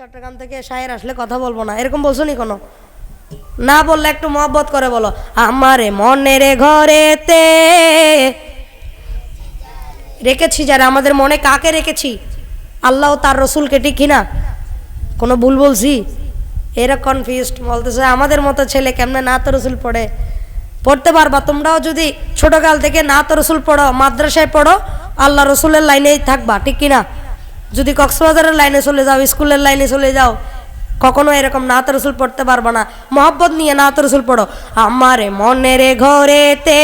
চট্টগ্রাম থেকে শায়ের আসলে কথা বলব না। এরকম বলছো নি কোনো? না বললে একটু মহব্বত করে বলো। আমারে মনের ঘরেতে রেখেছি যারা, আমাদের মনে কাকে রেখেছি? আল্লাহ তার রসুলকে ঠিক কিনা? কোনো ভুল বলছি? এরা কনফিউজড বলতেছে, আমাদের মতো ছেলে কেমনে না তো রসুল পড়ে? পড়তে পারবা, তোমরাও যদি ছোটকাল থেকে না তো রসুল পড়ো, মাদ্রাসায় পড়ো, আল্লাহ রসুলের লাইনেই থাকবা, ঠিক কিনা? যদি কক্সবাজারের লাইনে চলে যাও, স্কুলের লাইনে চলে যাও, কখনো এরকম নাত রসুল পড়তে পারবা না। মহব্বত নিয়ে নাত রসুল পড়ো। আমারে মনের ঘরেতে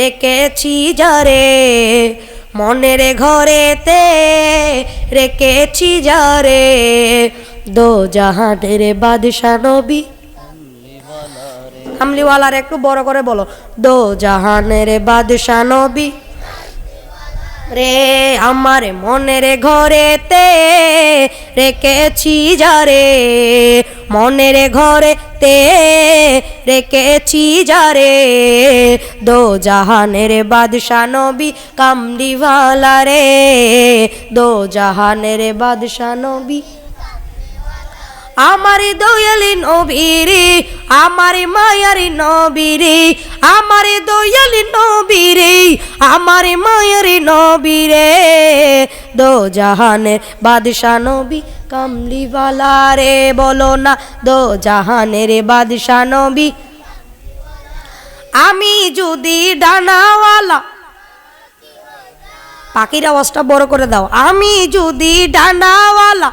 রেখেছি যারে মনের ঘরেতে রেখেছি যারে দো জাহানের বাদশা নবী। হামলিওয়ালার একটু বড় করে বলো। দো জাহানের বাদশা নবী। রে, আমার মনের ঘরেতে রেখেছি যারে মনের ঘরেতে রেখেছি যারে দো জাহানের বাদশা নবী কামলিওয়ালা রে। দো জাহানের বাদশা নবী। আমার দয়ালি নবীরে আমার মায়ারি নবীরে আমার দয়ালি নবীরে, আমার মায়ারি নবীরে। দো জাহানের বাদশা নবী কামলিওয়ালা রে, বলো না দো জাহানের বাদশা নবী। আমি যদি ডানাওয়ালা, পাখির আওয়াজটা বড় করে দাও। আমি যদি ডানাওয়ালা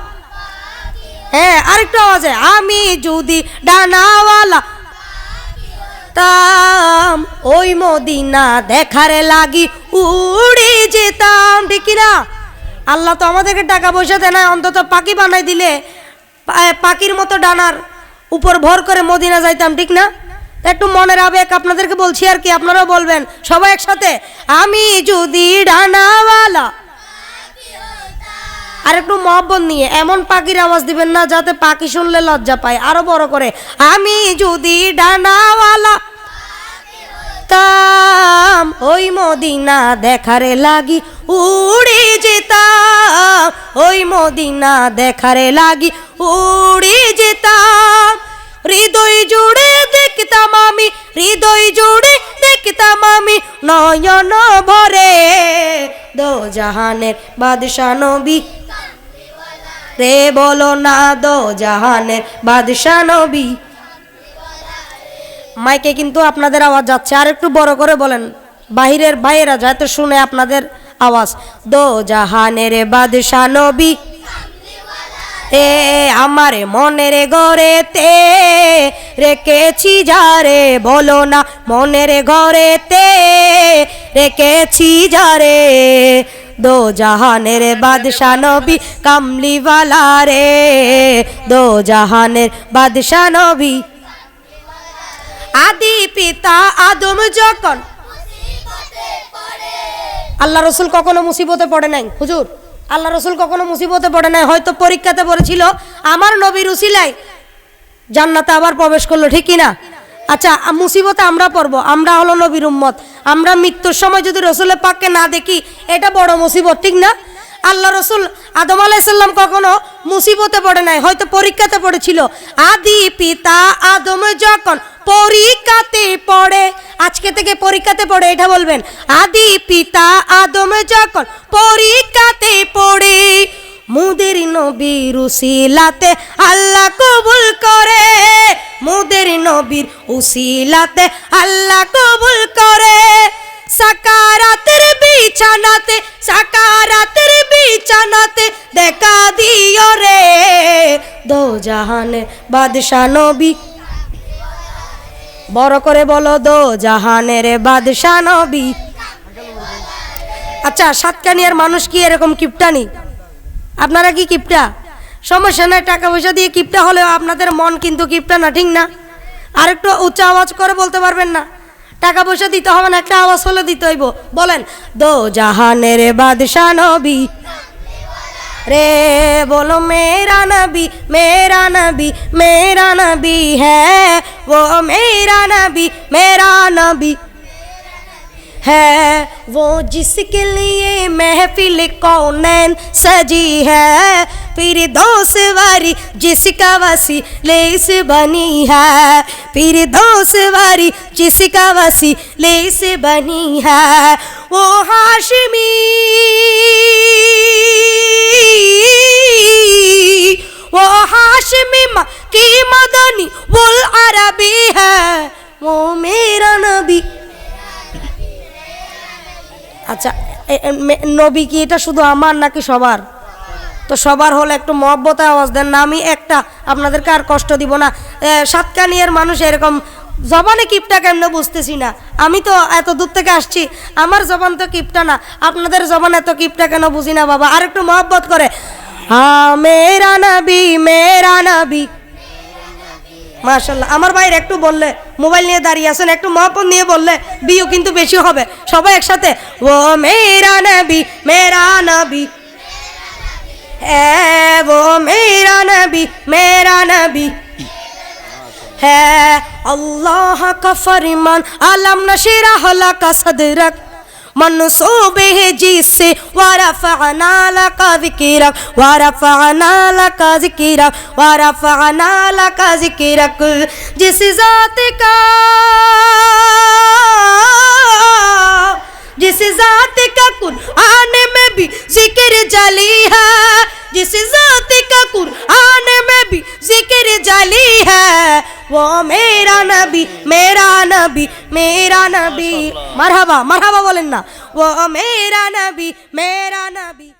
হ্যাঁ আরেকটু আওয়াজে আমি যদি ডানাওয়ালা তাম ওই মদিনা দেখারে লাগি উড়ে যেতাম, ঠিক না আল্লাহ তো আমাদেরকে টাকা পয়সা দেয় না অন্তত পাখি বানাই দিলে পাখির মতো ডানার উপর ভর করে মদিনা যাইতাম, ঠিক না? একটু মনের আবেগ আপনাদেরকে বলছি আর কি, আপনারাও বলবেন, সবাই একসাথে, আমি যদি ডানাওয়ালা আর একটু মহব্বত নিয়ে এমন পাখির আওয়াজ দিবেন না যাতে পাখি শুনলে লজ্জা পায়। আরও বড় করে, আমি যদি ডানাওয়ালা তাম ওই মদিনা দেখারে লাগি উড়ে যেতাম, ওই মদিনা দেখারে লাগি উড়ে যেতাম। হৃদয় জুড়ে দেখতাম আমি, হৃদয় জুড়ে দেখতাম আমি, নয়ন ভরে দো জাহানের বাদশা নবী রে বলো না দো জাহানের বাদশা নবী। মাইকে কিন্তু আপনাদের আওয়াজ যাচ্ছে। আর একটু বড় করে বলেন, বাহিরের বাইরেরা যাতে শুনে আপনাদের আওয়াজ। দো জাহানের বাদশা নবী, এ আমার মনের ঘরেতে রেখেছি যারে বলো না, মনের ঘরেতে রেখেছি যারে দো জাহানের বাদশা নবী কামলিওয়ালা রে। দো জাহানের বাদশা নবী। আদি পিতা আদম যখন আল্লাহ রসুল কখনো মুসিবতে পড়ে নাই, হুজুর। আল্লাহ রসুল কখনো মুসিবতে পড়ে নাই, হয়তো পরীক্ষাতে পড়েছিল। আমার নবীর উসিলায় জান্নাতে আবার প্রবেশ করল, ঠিক কি না আচ্ছা মুসিবতে আমরা পড়ব। আমরা হলো নবীর উম্মত। আমরা মৃত্যুর সময় যদি রসুলের পাককে না দেখি, এটা বড় মুসিবত, ঠিক না? আল্লাহ রসুল আদম আলাইসাল্লাম কখনো মুসিবতে পড়ে নাই, হয়তো পরীক্ষাতে পড়েছিল। আদি পিতা আদম যখন পরীক্ষাতে পড়ে, আজকে থেকে পরীক্ষাতে পড়ে, এটা বলবেন। আদি পিতা আদম যখন পরীক্ষাতে পড়ে, মুদের নবীর উসিলাতে আল্লাহ কবুল করে। মুদের নবীর উসিলাতে আল্লাহ কবুল করে। সাকারাতের বিছানাতে সাকারাতের বিছানাতে দেখা দিও রে। দো জাহানের বাদশা নবী। বড় করে বলো, দো জাহানের বাদশা নবী। আচ্ছা সাতকানিয়ার মানুষ কি এরকম কিপটানি? আপনারা কি কিপটা? সমস্যা নয় টাকা পয়সা দিয়ে কিপটা হলেও আপনাদের মন কিন্তু কিপটা না, ঠিক না? আর একটু উচ্চ আওয়াজ করে বলতে পারবেন না? টাকা পয়সা দিতে হবে না, একটা আওয়াজ হলে দিতে হইব। বলেন, দো জাহানের বাদশাহ নবী, রে বলো মেরা নবী মেরা নবী মেরা নবী হ্যাঁ ও মেরা নবী মেরা নবী। है वो जिसके लिए महफिल कौनैन सजी है। फिर दोस वारी जिसका वसी लेस बनी है। फिर दोस वारी जिसका वसी लेस बनी है। वो हाशमी। নবী কি এটা শুধু আমার নাকি সবার? তো সবার হলে একটু মহব্বতে আওয়াজ দেন না, আমি একটা আপনাদেরকে আর কষ্ট দিব না। সাতকানিয়ার মানুষ এরকম জবানে কিপটা কেমনে বুঝতেছি না? আমি তো এত দূর থেকে আসছি, আমার জবান তো কিপটা না। আপনাদের জবান এত কিপটা কেন বুঝি না বাবা? আর একটু মহব্বত করে। মেরা নবী মেরা নবী। মাশাল্লাহ, আমার ভাইয়ের একটু বললে। মোবাইল নিয়ে দাঁড়িয়ে আছেন, একটু মহাপন নিয়ে বললে বিও কিন্তু বেশি হবে। সবাই একসাথে, ও মেরা নাবি মেরা নাবি হ্যাঁ ও মেরা নবি মেরা নবি হ্যাঁ আল্লাহ কা ফরিমান, আলম নশিরা হলা কা সদরক منصوب ہے جس سے ورفعنا لکا ذکرک ورفعنا لکا ذکرک ورفعنا لکا ذکرک جس ذات کا جس ذات کا قرآن میں بھی ذکر جلی ہے، جس ذات کا قرآن میں بھی ذکر جلی ہے۔ وہ میرا نبی میرا نبی মেরা নবী মারহাবা মারহাবা বলেন না। ও মেরা নবী মেরা নবী।